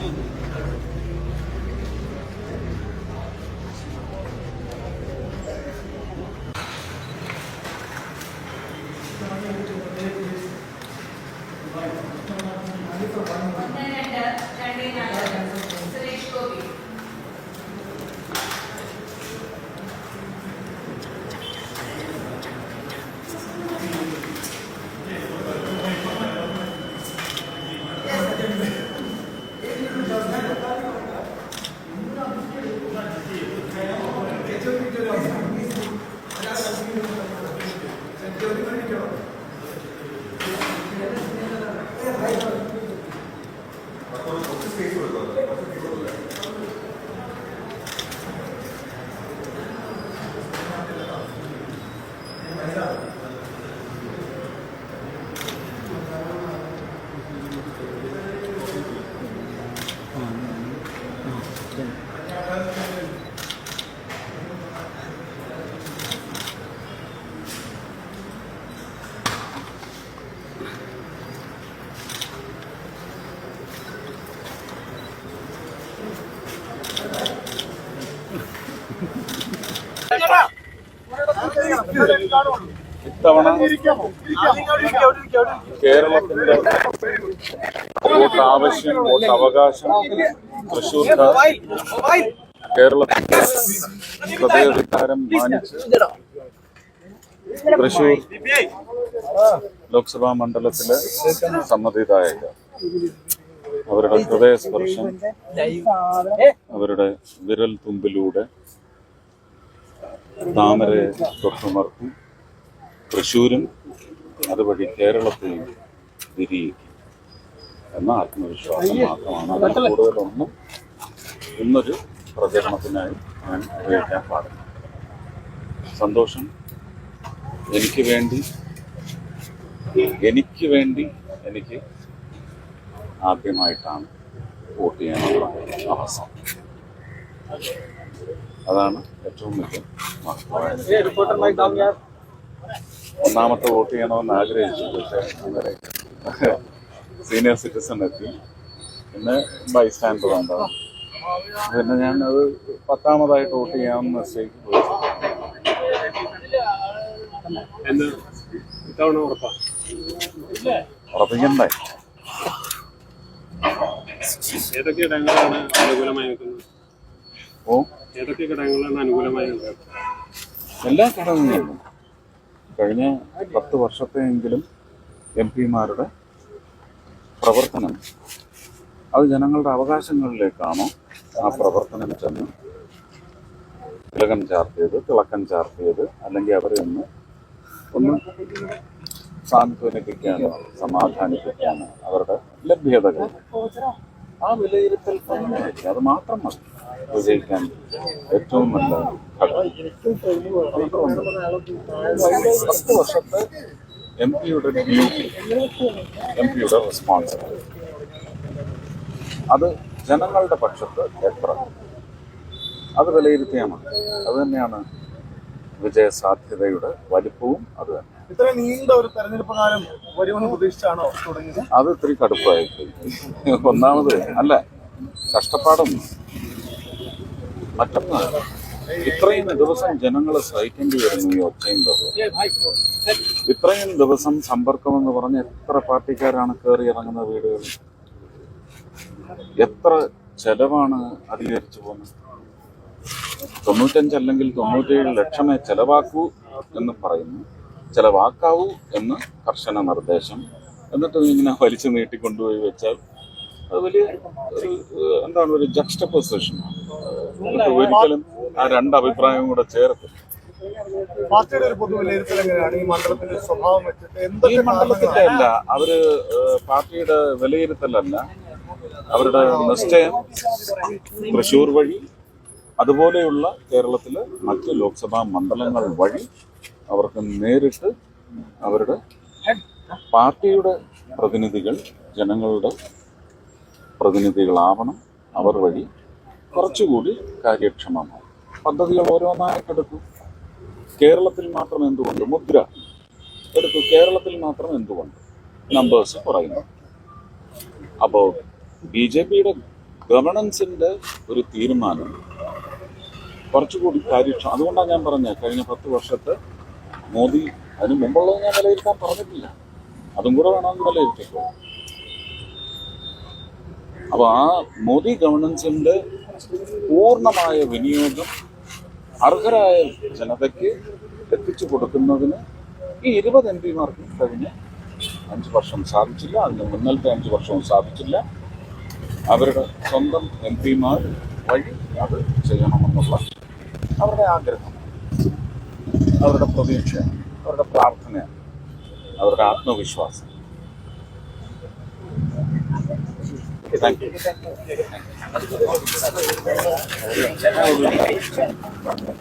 ಹೌದು 本当にそうだ。ഇത്തവണ കേരളത്തിന്റെ വോട്ട് ആവശ്യം വോട്ട് അവകാശം തൃശൂർക്കാർ കേരളത്തിന്റെ ഹൃദയവികാരം മാനിച്ച് തൃശൂർ ലോക്സഭാ മണ്ഡലത്തിലെ സമ്മതിദായക അവരുടെ ഹൃദയസ്പർശം അവരുടെ വിരൽ തുമ്പിലൂടെ താമരയെ തൊട്ടുമർത്തി. തൃശ്ശൂരും അതുവഴി കേരളത്തെയും വിരിയിക്കും എന്ന ആത്മവിശ്വാസം മാത്രമാണ്. അതിൽ കൂടുതലൊന്നും ഇന്നൊരു പ്രചരണത്തിനായി ഞാൻ ഉപയോഗിക്കാൻ പാടില്ല. സന്തോഷം. എനിക്ക് വേണ്ടി എനിക്ക് വേണ്ടി എനിക്ക് ആദ്യമായിട്ടാണ് വോട്ട് ചെയ്യാനുള്ള അവസരം. അതാണ് ഏറ്റവും വലിയ മഹത്വമായത് ഒന്നാമത്തെ വോട്ട് ചെയ്യണമെന്ന് ആഗ്രഹിച്ചു പക്ഷേ അങ്ങനെ സീനിയർ സിറ്റിസൺ എത്തി. പിന്നെ ബൈ ബൈസ്റ്റാൻഡർ ഉണ്ടാവും പിന്നെ ഞാൻ അത് പത്താമതായിട്ട് വോട്ട് ചെയ്യാമെന്ന് നിശ്ചയിച്ചു. പോയി എന്ന് ഇത്തവണ ഉറപ്പാ? ഉറപ്പിക്കണ്ടേ? ഏതൊക്കെ ഇടങ്ങളാണ് അനുകൂലമായി നിൽക്കുന്നത്? ഓ ഏതൊക്കെ ഘടകങ്ങളാണ് അനുകൂലമായി എല്ലാ ഘടകങ്ങളും. കഴിഞ്ഞ പത്ത് വർഷത്തെയെങ്കിലും എം പിമാരുടെ പ്രവർത്തനം അത് ജനങ്ങളുടെ അവകാശങ്ങളിലേക്കാണോ ആ പ്രവർത്തനം ചെന്ന് തിലകം ചാർത്തിയത് തിളക്കം ചാർത്തിയത് അല്ലെങ്കിൽ അവരെ ഒന്ന് ഒന്ന് സാന്ത്വനിപ്പിക്കാനോ സമാധാനിപ്പിക്കാനോ അവരുടെ ലഭ്യതകൾ. ആ വിലയിരുത്തൽ അത് മാത്രം മതി. വിജയിക്കാൻ ഏറ്റവും നല്ല പത്ത് വർഷത്തെ എം പിയുടെ ഡ്യൂട്ടി എം പിയുടെ റെസ്പോൺസിബിലിറ്റി അത് ജനങ്ങളുടെ പക്ഷത്ത് എത്ര അത് വിലയിരുത്തിയാൽ മതി അത് തന്നെയാണ് വിജയസാധ്യതയുടെ വലിപ്പവും അത് തന്നെ. ഇത്ര നീണ്ട ഒരു തെരഞ്ഞെടുപ്പ് കാലം വരുമെന്ന് പ്രതീക്ഷിച്ചാണോ തുടങ്ങിയത്? അത് ഇത്തിരി കടുപ്പായി. പോയി. ഒന്നാമത് അല്ല കഷ്ടപ്പാടൊന്നും മറ്റൊന്ന് ഇത്രയും ദിവസം ജനങ്ങളെ സഹിക്കേണ്ടി വരുന്നു ഈ ഒച്ചയും. ഇത്രയും ദിവസം സമ്പർക്കം എന്ന് പറഞ്ഞ എത്ര പാർട്ടിക്കാരാണ് കയറി ഇറങ്ങുന്ന വീടുകളിൽ എത്ര ചെലവാണ് അധികരിച്ചു പോകുന്നത്? തൊണ്ണൂറ്റഞ്ച് അല്ലെങ്കിൽ തൊണ്ണൂറ്റേഴ് ലക്ഷമേ ചെലവാക്കൂ എന്ന് പറയുന്നു. ചെലവാക്കാവൂ എന്ന് കർശന നിർദ്ദേശം. എന്നിട്ട് ഇങ്ങനെ വലിച്ചു നീട്ടിക്കൊണ്ടുപോയി വെച്ചാൽ അത് വലിയ എന്താണ് ഒരു ജക്സ്റ്റ പൊസിഷനാണ് ഒരിക്കലും ആ രണ്ട് അഭിപ്രായവും കൂടെ ചേർത്ത് പാർട്ടിയുടെ ഒരു പൊതു വിലയിരുത്തൽ എങ്ങനെയാണ് ഈ മണ്ഡലത്തിന്റെ സ്വഭാവം വെച്ചിട്ട് ഈ എന്തൊക്കെ മണ്ഡലത്തിന്റെ അല്ല അവർ പാർട്ടിയുടെ വിലയിരുത്തലല്ല. അവരുടെ നിശ്ചയം തൃശൂർ വഴി അതുപോലെയുള്ള കേരളത്തിലെ മറ്റ് ലോക്സഭാ മണ്ഡലങ്ങൾ വഴി അവർക്ക് നേരിട്ട് അവരുടെ പാർട്ടിയുടെ പ്രതിനിധികൾ ജനങ്ങളുടെ പ്രതിനിധികളാവണം. അവർ വഴി കുറച്ചുകൂടി കാര്യക്ഷമമാണ് പദ്ധതികൾ ഓരോന്നായിട്ടെടുത്തു കേരളത്തിൽ മാത്രം എന്തുകൊണ്ട്? മുദ്ര. എടുത്തു. കേരളത്തിൽ മാത്രം എന്തുകൊണ്ട്? നമ്പേഴ്സ് കുറയുന്നു. അപ്പോൾ ബി ജെ പിയുടെ ഗവണൻസിന്റെ ഒരു തീരുമാനം കുറച്ചുകൂടി കാര്യക്ഷമം. അതുകൊണ്ടാണ് ഞാൻ പറഞ്ഞത് കഴിഞ്ഞ പത്ത് വർഷത്തെ മോദി അതിന് മുമ്പുള്ളത് ഞാൻ വിലയിരുത്താൻ പറഞ്ഞിട്ടില്ല. അതും കൂടെ വേണമെന്ന് വിലയിരുത്തിക്കോ. അപ്പോൾ ആ മോദി ഗവർണൻസിന്റെ പൂർണമായ വിനിയോഗം അർഹരായ ജനതയ്ക്ക് എത്തിച്ചു കൊടുക്കുന്നതിന് ഈ ഇരുപത് എം പിമാർക്ക് കഴിഞ്ഞ അഞ്ച് വർഷം സാധിച്ചില്ല അതിന് മുന്നലത്തെ അഞ്ച് വർഷവും സാധിച്ചില്ല. അവരുടെ സ്വന്തം എം പിമാർ വഴി അത് ചെയ്യണമെന്നുള്ള അവരുടെ ആഗ്രഹം അവരുടെ പ്രതീക്ഷ അവരുടെ പ്രാർത്ഥന അവരുടെ ആത്മവിശ്വാസം. じゃあ。